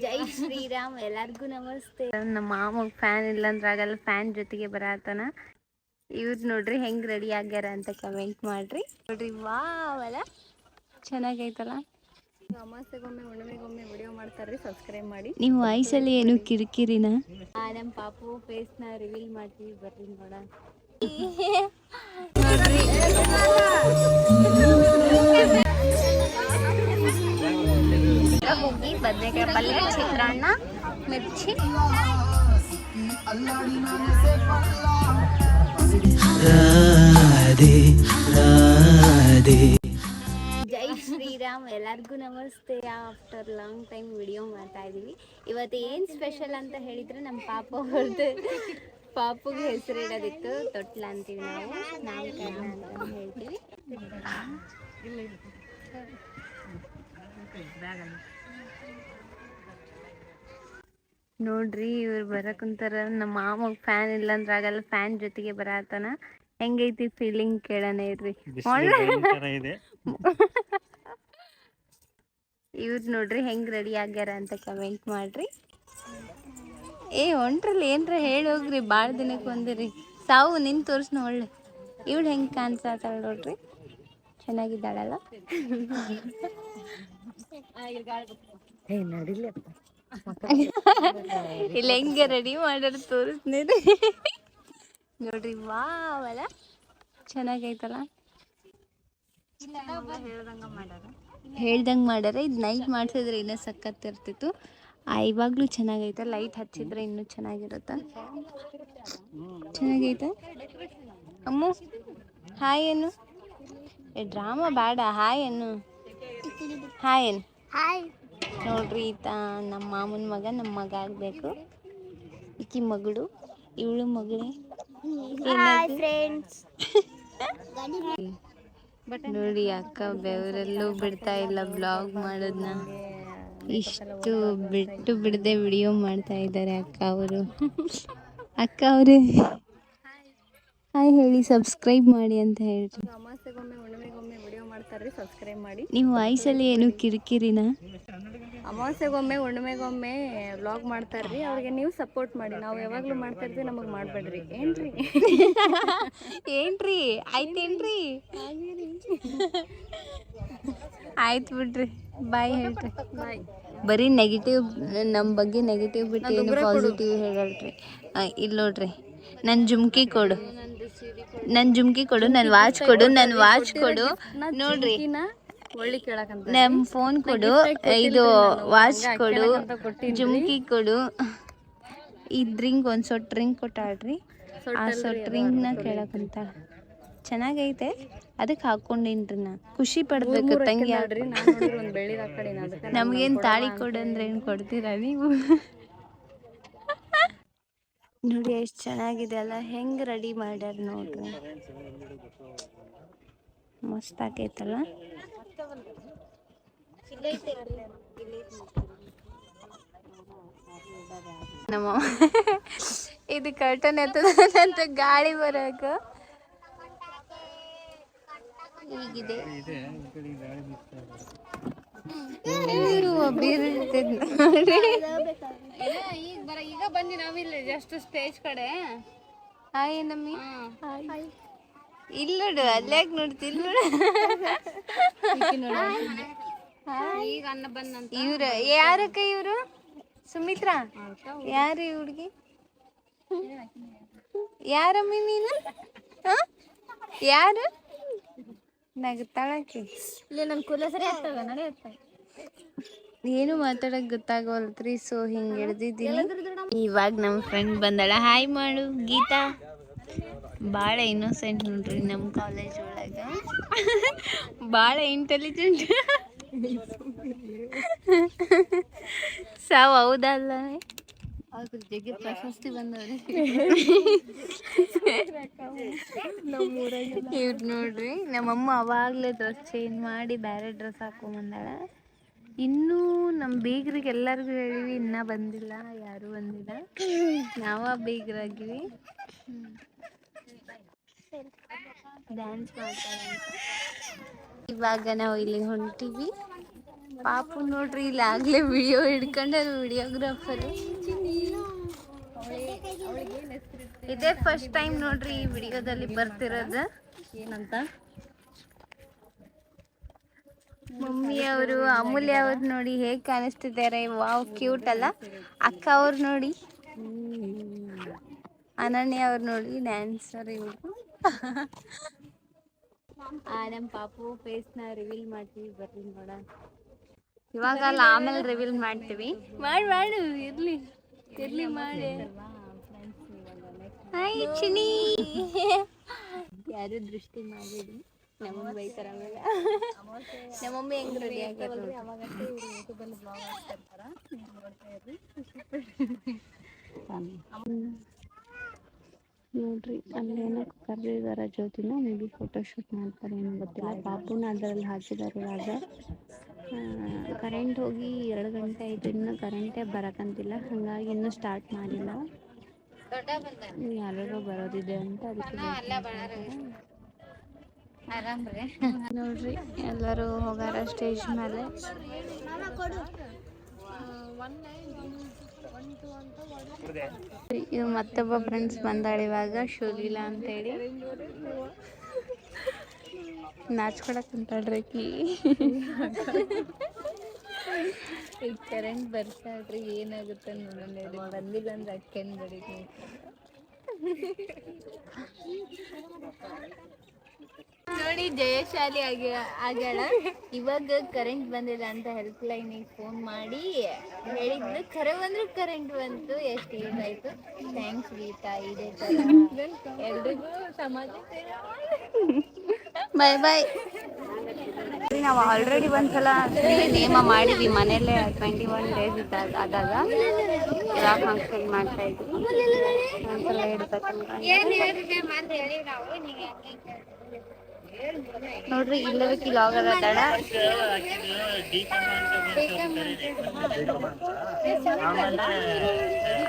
ಜೈ ಶ್ರೀರಾಮ್ ಎಲ್ಲರಿಗೂ ನಮಸ್ತೆ. ನಮ್ಮ ಮಾಮಗ್ ಫ್ಯಾನ್ ಇಲ್ಲ ಅಂದ್ರೆ ಆಗಲ್ಲ ಫ್ಯಾನ್ ಜೊತೆಗೆ ಬರತ್ತನ ಇವ್ರು ನೋಡ್ರಿ ಹೆಂಗ್ ರೆಡಿ ಆಗ್ಯಾರ ಅಂತ ಕಮೆಂಟ್ ಮಾಡ್ರಿ. ನೋಡ್ರಿ ವಾವಲ್ಲ ಚೆನ್ನಾಗೈತಲ್ಲ? ಅಮಾಸೆಗೊಮ್ಮೆ ಹುಣ್ಣಿಮೆಗೊಮ್ಮೆ ವಿಡಿಯೋ ಮಾಡ್ತಾರ್ರಿ ಸಬ್ಸ್ಕ್ರೈಬ್ ಮಾಡಿ. ನೀವು ವಯಸ್ಸಲ್ಲಿ ಏನು ಕಿರಿಕಿರಿನ? ನಮ್ಮ ಪಾಪು ಫೇಸ್ನ ರಿವೀಲ್ ಮಾಡ್ತೀವಿ ಬರ್ರಿ ನೋಡ ನೋಡ್ರಿ ಬದನೆಕಾಯಿ ಪಲ್ಯ ಚಿತ್ರಾನ್ನ ಮಿರ್ಚಿ. ಜೈ ಶ್ರೀರಾಮ್ ಎಲ್ಲರಿಗೂ ನಮಸ್ತೆ. ಆಫ್ಟರ್ ಲಾಂಗ್ ಟೈಮ್ ವಿಡಿಯೋ ಮಾಡ್ತಾ ಇದ್ದೀವಿ ಇವತ್ತು ಏನು ಸ್ಪೆಷಲ್ ಅಂತ ಹೇಳಿದ್ರೆ ನಮ್ಮ ಪಾಪ ಅವ್ರದ್ದು ಪಾಪುಗೆ ಹೆಸರು ಇಡೋದಿತ್ತು ತೊಟ್ಲ ಅಂತೀವಿ ನಾವು. ನಾಮಕರಣ ಅಂತ ಹೇಳ್ತೀವಿ. ನೋಡ್ರಿ ಇವ್ರು ಬರಕುಂತಾರ ನಮ್ಮ ಮಾಮಗ್ ಫ್ಯಾನ್ ಇಲ್ಲ ಅಂದ್ರೆ ಆಗಲ್ಲ ಫ್ಯಾನ್ ಜೊತೆಗೆ ಬರಾತನ. ಹೆಂಗೈತಿ ಫೀಲಿಂಗ್ ಕೇಳೋಣ ಇರ್ರಿ. ಇದೆ. ಇವ್ರು ನೋಡ್ರಿ ಹೆಂಗ್ ರೆಡಿ ಆಗ್ಯಾರ ಅಂತ ಕಮೆಂಟ್ ಮಾಡ್ರಿ. ಏ ಒಂಟ್ರಲ್ಲಿ ಏನ್ರ ಹೇಳಿ ಹೋಗ್ರಿ ಭಾಳ ದಿನಕ್ಕೆ ಒಂದಿರಿ. ಸಾವು ನಿನ್ ತೋರ್ಸ್ ಒಳ್ಳೆ. ಇವಳು ಹೆಂಗ್ ಕಾಣಿಸ್ತಾಳ ನೋಡ್ರಿ. ಚೆನ್ನಾಗಿದ್ದಾಳಲ್ಲ? ಇಲ್ಲ ಹೆಂಗೆ ರೆಡಿ ಮಾಡ್ಯಾರ ತೋರಿಸ್ತೀನಿ ನೋಡ್ರಿ ವಾವ್ ಅಲ್ಲ ಚೆನ್ನಾಗೈತಲ್ಲ ಹೇಳ್ದಂಗೆ ಮಾಡ್ಯಾರ. ಇದು ನೈಟ್ ಮಾಡಿಸಿದ್ರೆ ಇನ್ನೂ ಸಖತ್ ಇರ್ತಿತ್ತು. ಆ ಇವಾಗಲೂ ಚೆನ್ನಾಗೈತೆ. ಲೈಟ್ ಹಚ್ಚಿದ್ರೆ ಇನ್ನೂ ಚೆನ್ನಾಗಿರುತ್ತೆ. ಚೆನ್ನಾಗೈತ? ಅಮ್ಮ ಹಾಯ್ ಏನು ಏ ಡ್ರಾಮಾ ಬೇಡ. ಹಾಯ್ ಏನು ಹಾಯ್ ಏನು ಹಾಯ್ ನೋಡ್ರಿ ಈತ ನಮ್ಮ ಮಾಮನ ಮಗ ನಮ್ಮ ಮಗ ಆಗಬೇಕು. ಈಕಿ ಮಗಳು ಇವಳು ಮಗಳೇ. ಫ್ರೆಂಡ್ಸ್ ನೋಡಿ ಅಕ್ಕ ಬೆವರಲ್ಲೂ ಬಿಡ್ತಾ ಇಲ್ಲ ಬ್ಲಾಗ್ ಮಾಡೋದನ್ನ ಇಷ್ಟು ಬಿಟ್ಟು ಬಿಡದೆ ವಿಡಿಯೋ ಮಾಡ್ತಾ ಇದ್ದಾರೆ ಅಕ್ಕ ಅವರು. ಅಕ್ಕ ಅವರು. ಹಾಯ್ ಹೇಳಿ ಸಬ್ಸ್ಕ್ರೈಬ್ ಮಾಡಿ ಅಂತ ಹೇಳ್ರಿ. ಅಮಾಸೆಗೊಮ್ಮೆ ಹುಣ್ಣಿಮೆಗೊಮ್ಮೆ ವಿಡಿಯೋ ಮಾಡ್ತಾರೆ ಸಬ್ಸ್ಕ್ರೈಬ್ ಮಾಡಿ. ನೀವು ವಾಯ್ಸಲ್ಲಿ ಏನು ಕಿರಿಕಿರಿನ? ಅಮಾವಾಸ್ಯೆಗೊಮ್ಮೆ ಹುಣ್ಣಿಮೆಗೊಮ್ಮೆ ವ್ಲಾಗ್ ಮಾಡ್ತಾರ್ರಿ. ಅವ್ರಿಗೆ ನೀವು ಸಪೋರ್ಟ್ ಮಾಡಿ. ನಾವು ಯಾವಾಗ್ಲೂ ಮಾಡ್ತಾ ಇರ್ತೀವಿ ನಮಗ್ ಮಾಡಬೇಡ್ರಿ. ಏನ್ರಿ? ಏನ್ರಿ? ಆಯ್ತೇನ್ರಿ ಆಯ್ತು ಬಿಡ್ರಿ. ಬಾಯ್ ಹೇಳ್ರಿ. ಬಾಯ್ ಬರೀ ನೆಗೆಟಿವ್ ನಮ್ಮ ಬಗ್ಗೆ ನೆಗೆಟಿವ್ ಬಿಟ್ಟು ಏನು ಪಾಸಿಟಿವ್ ಹೇಳಲ್ರಿ. ಇಲ್ಲಿ ನೋಡ್ರಿ. ನನ್ನ ಜುಮ್ಕಿ ಕೊಡು. ನನ್ನ ಜುಮ್ಕಿ ಕೊಡು ನನ್ನ ವಾಚ್ ಕೊಡು ನನ್ನ ವಾಚ್ ಕೊಡು. ನೋಡ್ರಿ. ನಮ್ಮ ಫೋನ್ ಕೊಡು. ಇದು ವಾಚ್ ಕೊಡು. ಜುಮ್ಕಿ ಕೊಡು. ಈ ಡ್ರಿಂಕ್ ಒಂದ್ ಸೊಟ್ ಡ್ರಿಂಕ್ ಕೊಟ್ಟಾಡ್ರಿ ಆ ಸೊಟ್ ಡ್ರಿಂಕ್ನ ಕೇಳಕಂತ ಚೆನ್ನಾಗೈತೆ. ಅದಕ್ಕೆ ಹಾಕೊಂಡೇನ್ರಿ ನಾ. ಖುಷಿ ಪಡ್ಬೇಕು ತಂಗಿ ನಮ್ಗೇನ್ ತಾಳಿ ಕೊಡಂದ್ರೆ ಏನ್ ಕೊಡ್ತೀರಾ ನೀವು? ನೋಡಿ ಎಷ್ಟು ಚೆನ್ನಾಗಿದೆ ಅಲ್ಲ. ಹೆಂಗ್ ರೆಡಿ ಮಾಡ್ಯಾರ ನೋಡ್ರಿ. ಮಸ್ತ್ ಆಗೈತಲ್ಲ. ನಮ್ಮ ಇದು ಕರ್ಟನ್ ಎತ್ತದಂತ ಗಾಳಿ ಬರಕ. ಹೀಗಿದೆ. ಈಗ ಬಂದಿ ನಾವಿಲ್ಲ ಜಸ್ಟ್ ಸ್ಟೇಜ್ ಕಡೆ. ಹಾಯ್ ನಮ್ಮಿ. ಹಾಯ್ ಇಲ್ಲ ಈಗ ಅಲ್ಲೇ ಬಂದಂತ? ಇವ್ರ ಯಾರಕ್ಕ ಇವ್ರು? ಸುಮಿತ್ರಾ? ಯಾರು ಈ ಹುಡ್ಗಿ? ಯಾರಮ್ಮಿ ನೀನು? ಹ? ಯಾರು? ನಗ್ತಾಳಕಿ ಇಲ್ಲಿ ನನ್ನ ಕುಲ ಸರಿ ನಡೆಯುತ್ತೆ ಏನು ಮಾತಾಡಕ್ ಗೊತ್ತಾಗವಲ್ತ್ರಿ ಸೊ ಹಿಂಗ್ ಹಿಡ್ದಿದ್ದೀನಿ ಇವಾಗ ನಮ್ಮ ಫ್ರೆಂಡ್ ಬಂದಳ. ಹಾಯ್ ಮಾಡು ಗೀತಾ. ಭಾಳ ಇನ್ನೋಸೆಂಟ್ ನೋಡ್ರಿ ನಮ್ಮ ಕಾಲೇಜ್ ಒಳಗ. ಭಾಳ ಇಂಟೆಲಿಜೆಂಟ್ ಸಾವ್ ಹೌದಲ್ಲ? ಜಗ್ಗಿ ಪ್ರಶಸ್ತಿ ಬಂದವ್ರಿ. ಇವ್ರು ನೋಡ್ರಿ ನಮ್ಮಮ್ಮ ಅವಾಗಲೇ ಡ್ರೆಸ್ ಚೇಂಜ್ ಮಾಡಿ ಬೇರೆ ಡ್ರೆಸ್ ಹಾಕೊಂಬಂದಾಳ. ಇನ್ನೂ ನಮ್ಮ ಬೀಗ್ರಿಗೆ ಎಲ್ಲರಿಗೂ ಹೇಳಿವಿ ಇನ್ನೂ ಬಂದಿಲ್ಲ ಯಾರೂ ಬಂದಿಲ್ಲ. ನಾವ ಬೀಗರಾಗಿವಿ. ಡ್ಯಾನ್ಸ್ ಮಾಡ್ತಾರೆ. ಇವಾಗ ನಾವು ಇಲ್ಲಿ ಹೊಂಟಿವಿ. ಪಾಪು ನೋಡ್ರಿ ಇಲ್ಲಿ ಆಗ್ಲೇ ವಿಡಿಯೋ ಹಿಡ್ಕೊಂಡಾರ ವಿಡಿಯೋಗ್ರಾಫರ್ ಇದೇ ಫಸ್ಟ್ ಟೈಮ್ ನೋಡ್ರಿ ಈ ವಿಡಿಯೋದಲ್ಲಿ ಬರ್ತಿರೋದು. ಏನಂತ? ಮಮ್ಮಿ ಅವರು ಅಮೂಲ್ಯ ಅವ್ರು ನೋಡಿ ಹೇಗ್ ಕಾಣಿಸ್ತಿದ್ದಾರೆ. ವಾವ್ ಕ್ಯೂಟ್ ಅಲ್ಲ. ಅಕ್ಕ ಅವ್ರು ನೋಡಿ. ಅನನ್ಯ ಅವ್ರು ನೋಡಿ ಡ್ಯಾನ್ಸರ್ ಇವರು. ಆ ನಮ್ಮ ಪಾಪು ಫೇಸ್ನ ರಿವೀಲ್ ಮಾಡ್ತೀವಿ. ಬರ್ರಿ ನೋಡ ಇವಾಗ ಅಲ್ಲ ಆಮೇಲೆ ರಿವೀಲ್ ಮಾಡ್ತೀವಿ. ಮಾಡಿ ಮಾಡು ಇರ್ಲಿ. ಇರ್ಲಿ ಮಾಡಿ. ಹಾಯ್ ಚಿನಿ ಯಾರು ದೃಷ್ಟಿ ಮಾಡಬೇಡಿ ನಮ್ಮ ಬೈತಾರ ಆಮೇಲೆ. ನಮ್ಮಮ್ಮಿ ಹೆಂಗ್ ರೆಡಿ ಆಗ್ಯಾರ ನೋಡ್ರಿ, ಅಲ್ಲೇನೋ ಕರೆದಿದ್ದಾರೆ ಜ್ಯೋತಿನ, ಮೇ ಬಿ ಫೋಟೋಶೂಟ್ ಮಾಡ್ತಾರೆ ಏನೋ ಗೊತ್ತಿಲ್ಲ. ಪಾಪುನ ಅದರಲ್ಲಿ ಹಾಕಿದ್ದಾರೆ ಇವಾಗ. ಕರೆಂಟ್ ಹೋಗಿ ಎರಡು ಗಂಟೆ ಆಯ್ತು, ಇನ್ನೂ ಕರೆಂಟೇ ಬರಕಂತಿಲ್ಲ, ಹಾಗಾಗಿ ಇನ್ನೂ ಸ್ಟಾರ್ಟ್ ಮಾಡಿಲ್ಲ. ಯಾರಿಗೋ ಬರೋದಿದೆ ಅಂತ ಅದಕ್ಕೆ ನೋಡ್ರಿ, ಎಲ್ಲರೂ ಹೋಗಾರ ಸ್ಟೇಜ್ ಮೇಲೆ. ಇವ್ ಮತ್ತೊಬ್ಬ ಫ್ರೆಂಡ್ಸ್ ಬಂದಾಳ ಇವಾಗ, ಶೋಲಿಲಾ ಅಂತೇಳಿ. ನಾಚ್ಕೊಳಕ್ ಕುಂತಾಳ್ರಿ ಈಗ ಕರೆಂಟ್ ಬರ್ತಾಳ್ರಿ ಏನಾಗುತ್ತೆ ಹೇಳಿ. ಬಂದಿಲ್ಲ ಅಂದ್ರೆ ಅಕ್ಕೇನ್ ಬಡಿಗೆ ನೋಡಿ ಜಯಶಾಲಿ ಆಗಿ ಆಗ್ಯಾಳ. ಇವಾಗ ಕರೆಂಟ್ ಬಂದಿಲ್ಲ ಅಂತ ಹೆಲ್ಪ್ ಲೈನಿಗೆ ಫೋನ್ ಮಾಡಿ ಹೇಳಿದ್ಲು. ಕರೆ ಬಂದ್ರು ಕರೆಂಟ್ ಬಂತು. ಎಷ್ಟು ಯೂಸ್ ಆಯ್ತು? ಥ್ಯಾಂಕ್ಸ್ ಗೀತಾ ಇದೇ ತರ. ಎಲ್ರಿಗೂ ಸಮಾಜ ಬಾಯ್ ಬಾಯ್ ನಾವು ಆಲ್ರೆಡಿ ಒಂದ್ಸಲ ನೇಮ ಮಾಡಿದ್ವಿ. ಮನೇಲೆ ಟ್ವೆಂಟಿ ಒನ್ ಡೇಸ್ ಇದ್ದಾಗ ಆದಾಗ ಯಾವ ಫಂಕ್ಷನ್ ಮಾಡ್ತಾ ಇದ್ವಿ? ಒಂದ್ಸಲ ಇಡ್ಬೇಕಂತ ನೋಡ್ರಿ ಇಲ್ಲದಕ್ಕೆ ಲಾಗ್ ಅದಾಳ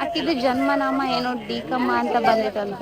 ಅಕ್ಕಿದು ಜನ್ಮನಾಮ ಏನು? ಡಿಕಮ್ಮ ಅಂತ ಬಂದಿತ್ತಂತ.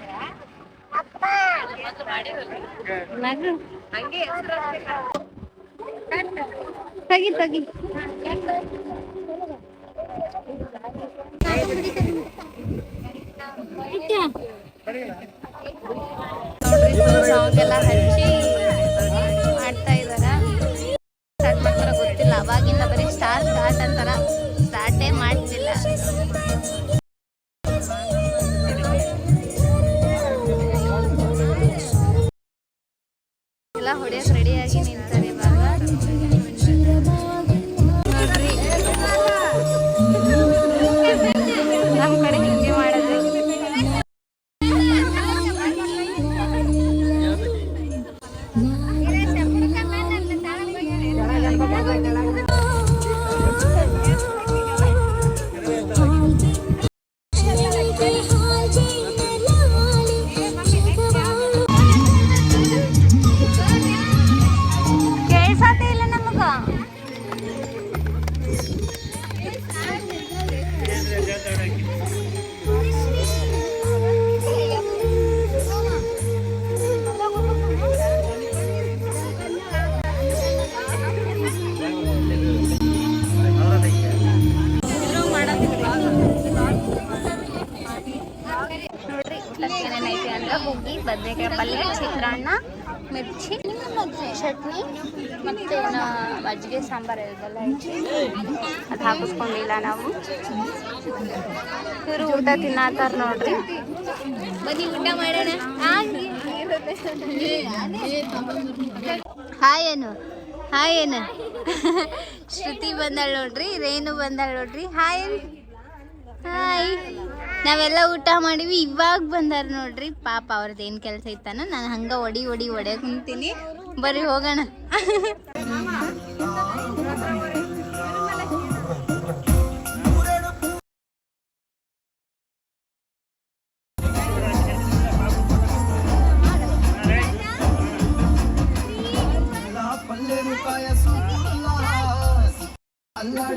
ತಗಿ ತಗಿ ಸಾಂಗ್ ಹಚ್ಚಿ ಮಾಡ್ತಾ ಇದಾರ ಸ್ಟಾರ್ಟ್ ಮಾಡ್ತಾರ ಗೊತ್ತಿಲ್ಲ ಅವಾಗಿಂದ ಬರೀ ಸ್ಟಾರ್ ಸ್ಟಾರ್ಟ್ ಅಂತಾರ ಸ್ಟಾರ್ಟೇ ಮಾಡ್ತಿಲ್ಲ Gracias. ಮತ್ತೆ ಏನು ಮಜ್ಜಿಗೆ ಸಾಂಬಾರು ಇದೆಲ್ಲ ಐತಿ ಅದು ಹಾಕಿಸ್ಕೊಂಡಿಲ್ಲ ನಾವು. ಇವರು ಊಟ ತಿನ್ನತ್ತಾರ ನೋಡ್ರಿ. ಬನ್ನಿ ಊಟ ಮಾಡೋಣ. ಹಾಯ್ ಏನು ಹಾಯ್ ಏನು ಶ್ರುತಿ ಬಂದಾಳ ನೋಡ್ರಿ ರೇಣು ಬಂದಾಳ ನೋಡ್ರಿ. ಹಾಯ್. ಹಾಯ್. ನಾವೆಲ್ಲ ಊಟ ಮಾಡಿವಿ. ಇವಾಗ ಬಂದಾರ ನೋಡ್ರಿ. ಪಾಪ ಅವ್ರದ್ದು ಏನು ಕೆಲಸ ಇತ್ತಾನ? ನಾನು ಹಂಗೆ ಒಡಿ ಒಡಿ ಒಡೆ ಕುಂತೀನಿ ಬರ್ರಿ ಹೋಗೋಣ.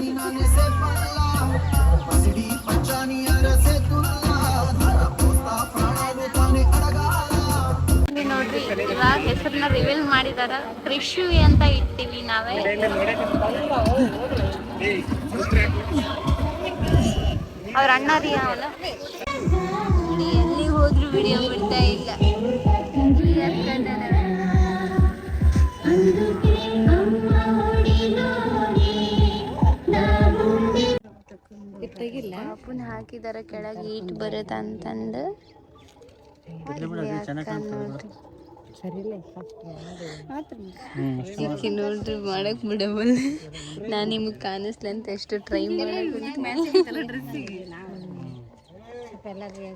ಇಲ್ಲಿ ನೋಡ್ರಿ ಇವಾಗ ಹೆಸರನ್ನ ರಿವೀಲ್ ಮಾಡಿದಾರ. ಕೃಷಿ ಅಂತ ಇಟ್ಟಿವಿ ನಾವೇ. ಅವ್ರ ಅಣ್ಣ ರೀ ಅವಲ್ಲ ಎಲ್ಲಿ ಹೋದ್ರು ವಿಡಿಯೋ ಬಿಡ್ತಾ ಇಲ್ಲ. ಪಾಪುನ್ ಹಾಕಿದಾರ ಕೆಳಗೆ ಈಟ್ ಬರುತ್ತೆ ಅಂತಂದು ನೋಡ್ರಿ ಮಾಡಕ್ ಬಿಡಬಲ್ಲ ನಾ ನಿಮ್ಗೆ ಕಾಣಿಸ್ಲಿ ಅಂತ ಎಷ್ಟು ಟ್ರೈ ಮಾಡಿ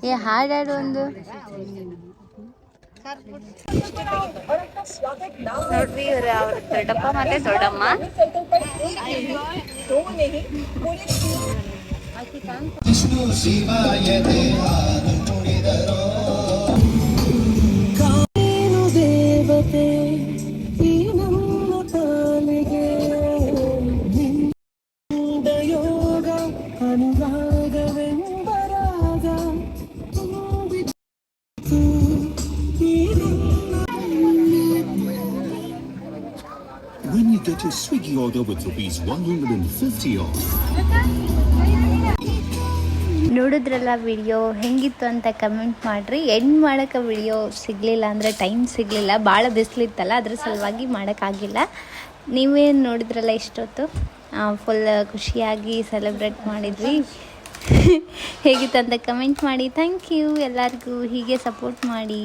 ಏ ಹಾಡಾಡು ಒಂದು ನೋಡ್ರಿ ಇವ್ರ ಅವ್ರ ದೊಡ್ಡಪ್ಪ ಮತ್ತೆ ದೊಡ್ಡಮ್ಮ When with rupees 150 off, ನೋಡಿದ್ರಲ್ಲ ವಿಡಿಯೋ ಹೆಂಗಿತ್ತು ಅಂತ ಕಮೆಂಟ್ ಮಾಡಿರಿ. ಎಂಡ್ ಮಾಡೋಕೆ ವಿಡಿಯೋ ಸಿಗಲಿಲ್ಲ ಅಂದರೆ ಟೈಮ್ ಸಿಗಲಿಲ್ಲ. ಭಾಳ ಬಿಸಿಲಿತ್ತಲ್ಲ ಅದ್ರ ಸಲುವಾಗಿ ಮಾಡೋಕ್ಕಾಗಿಲ್ಲ. ನೀವೇನು ನೋಡಿದ್ರಲ್ಲ ಇಷ್ಟೊತ್ತು? ಫುಲ್ ಖುಷಿಯಾಗಿ ಸೆಲೆಬ್ರೇಟ್ ಮಾಡಿದ್ವಿ ಹೇಗಿತ್ತು ಅಂತ ಕಮೆಂಟ್ ಮಾಡಿ. ಥ್ಯಾಂಕ್ ಯು ಎಲ್ಲರಿಗೂ ಹೀಗೆ ಸಪೋರ್ಟ್ ಮಾಡಿ.